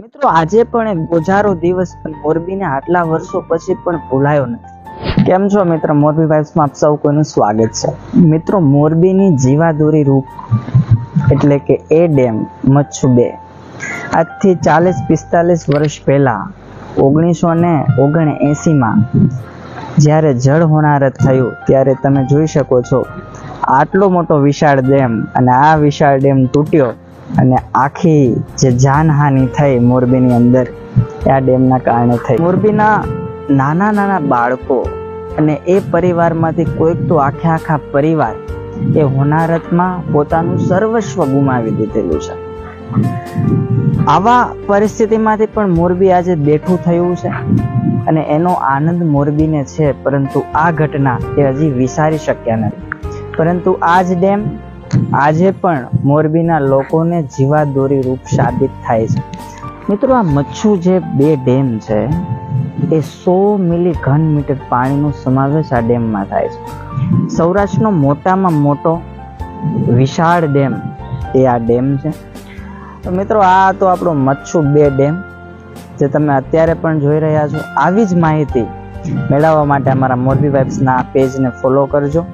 મિત્રો, આજે પણ એક ગોજારો દિવસ મોરબીને આટલા વર્ષો પછી પણ ભૂલાયો નથી. કેમ છો મિત્ર? મોરબી વાઇબ્સમાં આપ સૌ કોઈનું સ્વાગત છે. મિત્રો, મોરબીની જીવાદોરી રૂપ એટલે કે એ ડેમ, મચ્છુ બે. આજથી ચાલીસ પિસ્તાલીસ વર્ષ પહેલા, ઓગણીસો ને ઓગણ એંસીમાં જ્યારે જળ હોનારત થયું, ત્યારે તમે જોઈ શકો છો, આટલો મોટો વિશાળ ડેમ અને આ વિશાળ ડેમ તૂટ્યો અને આખી જે જાનહાનિ થઈ મોરબીની અંદર, આ ડેમના કારણે થઈ. મોરબીના નાના નાના બાળકો અને એ પરિવારમાંથી કોઈક તો આખે આખા પરિવાર એ હોનારતમાં પોતાનું સર્વસ્વ ગુમાવી દીધેલું છે. આવા પરિસ્થિતિમાંથી પણ મોરબી આજે બેઠું થયું છે અને એનો આનંદ મોરબીને છે, પરંતુ આ ઘટના એ હજી વિસારી શક્યા નથી. પરંતુ આ જ ડેમ આજે પણ મોરબીના લોકોને જીવાદોરી રૂપ સાબિત થાય છે. મિત્રો, આ મચ્છુ જે બે ડેમ છે, એ સો મિલી ઘન મીટર પાણીનો સમાવેશ આ ડેમમાં થાય છે. સૌરાષ્ટ્રનો મોટામાં મોટો વિશાળ ડેમ એ આ ડેમ છે. તો મિત્રો, આ તો આપણો મચ્છુ બે ડેમ જે તમે અત્યારે પણ જોઈ રહ્યા છો. આવી જ માહિતી મેળવવા માટે અમારા મોરબી વાઇબ્સના પેજને ફોલો કરજો.